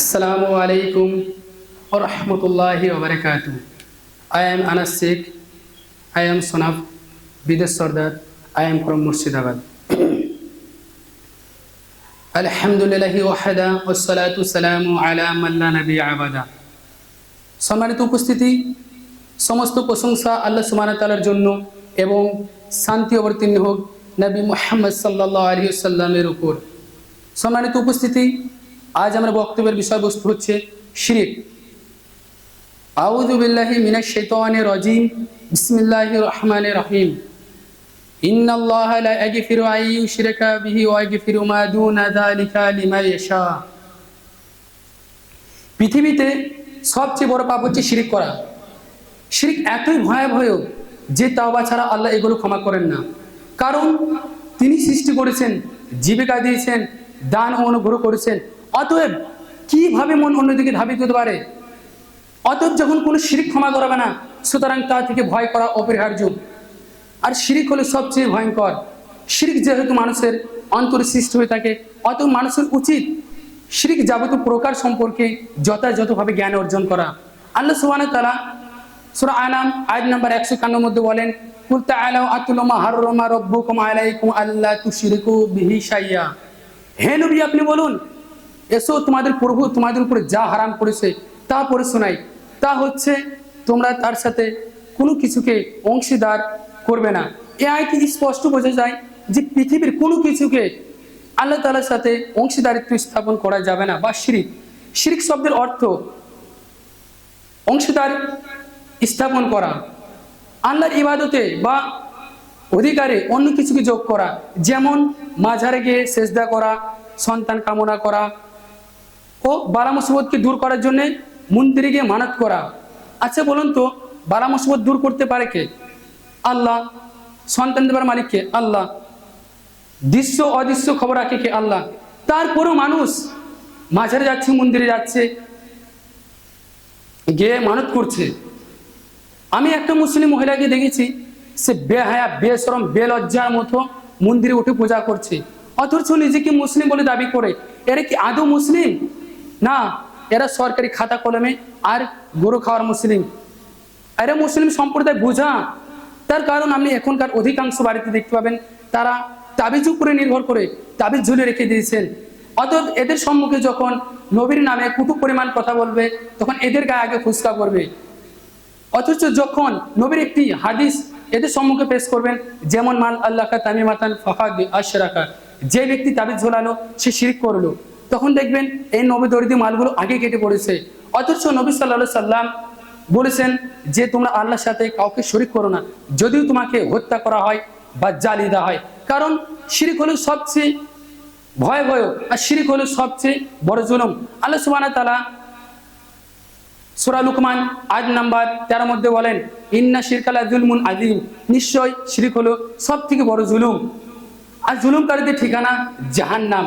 Assalamu alaikum wa rahmatullahi wa barakatuh. I am Anas Sheikh. I am son of Bidesh Sardar. I am from Murshidabad. আলহামদুলিল্লাহি ওয়াহাদা ওয়াসসালাতু সালামু আলা মান লা নাবিয়্যা আবাদা সম্মানিত উপস্থিতি, সমস্ত প্রশংসা আল্লাহ সুবহানাহু তাআলার জন্য এবং শান্তি অবতীর্ণ হোক নবী মুহাম্মদ সাল্লাল্লাহু আলাইহি সাল্লামের উপর সম্মানিত উপস্থিতি আজ আমার বক্তব্যের বিষয়বস্তু হচ্ছে শিরিক। আউযু বিল্লাহি মিনাশ শাইতানির রাজিম। বিসমিল্লাহির রহমানির রহিম। ইন্নাল্লাহা লা ইয়াগফিরু আন ইউশরাকা বিহি ওয়া ইয়াগফিরু মা দুনা যালিকা লিমান ইয়াশা। পৃথিবীতে সবচেয়ে বড় পাপ হচ্ছে শিরিক করা। শিরিক এতই ভয়াবহ যে তাওবা ছাড়া আল্লাহ এগুলো ক্ষমা করেন না। কারণ তিনি সৃষ্টি করেছেন, জীবিকা দিয়েছেন, দান অনুগ্রহ করেছেন। অতএব কীভাবে মন অন্যদিকে ধাবিত হতে পারে? অতএব যখন কোনো শিরিক ক্ষমা করাবে না, সুতরাং তা থেকে ভয় করা অপরিহার্য। আর শিরিক হলো সবচেয়ে ভয়ঙ্কর। শিরিক যেহেতু মানুষের অন্তরে সৃষ্টি হয়ে থাকে অত মানুষের উচিত শিরিক যাবতীয় প্রকার সম্পর্কে যথাযথভাবে জ্ঞান অর্জন করা। আল্লাহ সুবাহ তালা সুরা আনাম আয়াত নাম্বার একশো একান্নর মধ্যে বলেন কুলতা আলাউ আতুলমা হাররমা রব্বুকুম আলাইকুম আল্লাহ তুশরিকু বিহি শাইয়া। হে নবী, আপনি বলুন এসো তোমাদের প্রভু তোমাদের উপরে যা হারাম করেছে তা পড়ে শোনাই। তা হচ্ছে তোমরা তার সাথে কোনো কিছুকে অংশীদার করবে না। এ আয়টি স্পষ্ট বোঝা যায় যে পৃথিবীর কোনো কিছুকে আল্লাহ তালার সাথে অংশীদারিত্ব স্থাপন করা যাবে না বা শিরিক। শিরিক শব্দের অর্থ অংশীদার স্থাপন করা, আল্লাহর ইবাদতে বা অধিকারে অন্য কিছুকে যোগ করা, যেমন মাঝারে গিয়ে সেজদা করা, সন্তান কামনা করা ও বালা মুসিবতকে দূর করার জন্যে মন্দিরে গিয়ে মানত করা। আচ্ছা বলুন তো বালা মুসিবত দূর করতে পারে কে? আল্লাহ। সন্তান দেবার মালিককে আল্লাহ। দৃশ্য, অদৃশ্য খবর রাখে কে? আল্লাহ। তারপরও মানুষ মাঝারে যাচ্ছে, মন্দিরে যাচ্ছে, গিয়ে মানত করছে। আমি একটা মুসলিম মহিলাকে দেখেছি, সে বেহায়া বেসরম বেলজ্জার মতো মন্দিরে উঠে পূজা করছে। অথচ নিজেকে মুসলিম বলে দাবি করে। এরা কি আদৌ মুসলিম? না, এরা সরকারি খাতা কলমে আর গরু খাওয়ার মুসলিম। এরা মুসলিম সম্প্রদায় বোঝা। তার কারণ আপনি এখনকার অধিকাংশ বাড়িতে দেখতে পাবেন, তারা তাবিজ উপরে নির্ভর করে তাবিজ ঝুলে রেখে দিয়েছেন। অতএব এদের সম্মুখে যখন নবীর নামে কুটু পরিমাণ কথা বলবে, তখন এদের গায়ে আগে ফুসকা করবে অথচ যখন নবীর একটি হাদিস এদের সম্মুখে পেশ করবেন, যেমন মাল আল্লাহ তামিমাতান ফাফাক আশরাকা যে ব্যক্তি তাবিজ ঝোলালো, সে শিরিক করল। তখন দেখবেন এই নবী মালগুলো আগে কেটে পড়েছে। অথচ নবী সাল্লা সাল্লাম বলেছেন যে, তোমরা আল্লাহর সাথে কাউকে শরিক করো না। যদিও তোমাকে হত্যা করা হয় বা জ্বালিয়ে দেওয়া হয়। কারণ শিরিক হলো সবচেয়ে ভয় ভয় আর শিরিক হলো সবচেয়ে বড় জুলুম। আল্লাহ সুবাহ তালা সুরা লুকমান আজ নাম্বার তেরোর মধ্যে বলেন, ইন্না শিরকালা জুলমুন আজিম নিশ্চয় শিরিক হলো সব থেকে বড় জুলুম। আর জুলুমকারীদের ঠিকানা জাহান নাম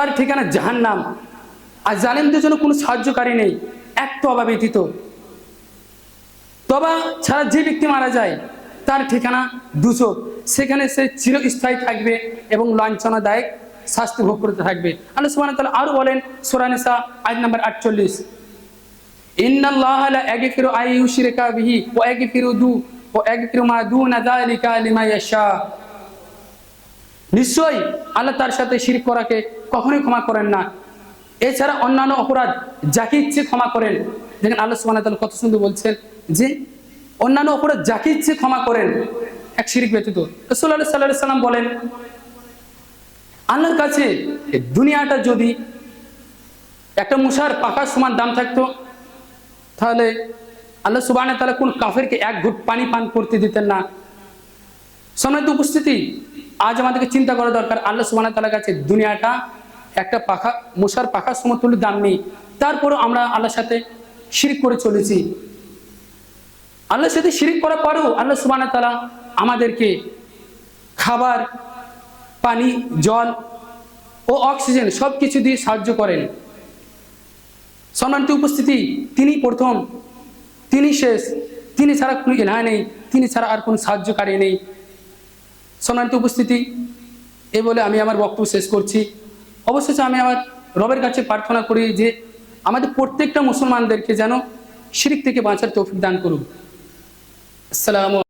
তার ঠিকানা জাহান্নাম। আর জালিমদের জন্য কোনো সাহায্যকারী নেই। এক তো অভাব ব্যতীত। তবা ছাড়া যে ব্যক্তি মারা যায়, তার ঠিকানা দূষক সেখানে সে চিরস্থায়ী থাকবে এবং লাঞ্ছনাদায়ক শাস্তি ভোগ করতে থাকবে। আল্লাহ সুবহানাহু ওয়া তাআলা আরও বলেন, সূরা নিসা নাম্বার 48 ইন্নাল্লাহা লা ইয়াগফিরু আন ইউশরিকা বিহি ওয়া ইয়াগফিরু দু, ওয়া ইয়াগফিরু মা দুনা যালিকা লিমান ইয়াশা। নিশ্চয় আল্লাহ তার সাথে শিরক করাকে কখনোই ক্ষমা করেন না। এছাড়া অন্যান্য অপরাধ যাকে ইচ্ছে ক্ষমা করেন। দেখেন আল্লাহ তাআলা কত সুন্দর বলছেন যে, অন্যান্য অপরাধ যাকে ইচ্ছে ক্ষমা করেন, এক শিরিক ব্যতীত। রসুল্লাহ সাল্লাহ সাল্লাম বলেন, আল্লাহর কাছে দুনিয়াটা যদি একটা মুসার পাকার সমান দাম থাকতো, তাহলে আল্লাহ সুবাহ তাহলে কোন কাফেরকে এক ঘুট পানি পান করতে দিতেন না। সম্মানিত উপস্থিতি আজ আমাদেরকে চিন্তা করা দরকার, আল্লাহ সুবাহ তালার কাছে দুনিয়াটা একটা পাখা, মশার পাখার সমতুল্য দাম নেই। তারপরও আমরা আল্লাহর সাথে শিরিক করে চলেছি। আল্লাহর সাথে শিরিক করার পরেও আল্লাহ সুবান তালা আমাদেরকে খাবার, পানি, জল ও অক্সিজেন সব কিছু দিয়ে সাহায্য করেন। সম্মানিত উপস্থিতি তিনি প্রথম তিনি শেষ। তিনি ছাড়া কোনো ইলাহা নেই, তিনি ছাড়া আর কোনো সাহায্যকারী নেই। সম্মানিত উপস্থিতি, এ বলে আমি আমার বক্তব্য শেষ করছি। অবশেষে আমি আমার রবের কাছে প্রার্থনা করি যে আমাদের প্রত্যেকটা মুসলমানদেরকে যেন শিরিক থেকে বাঁচার তৌফিক দান করুন। আসসালামু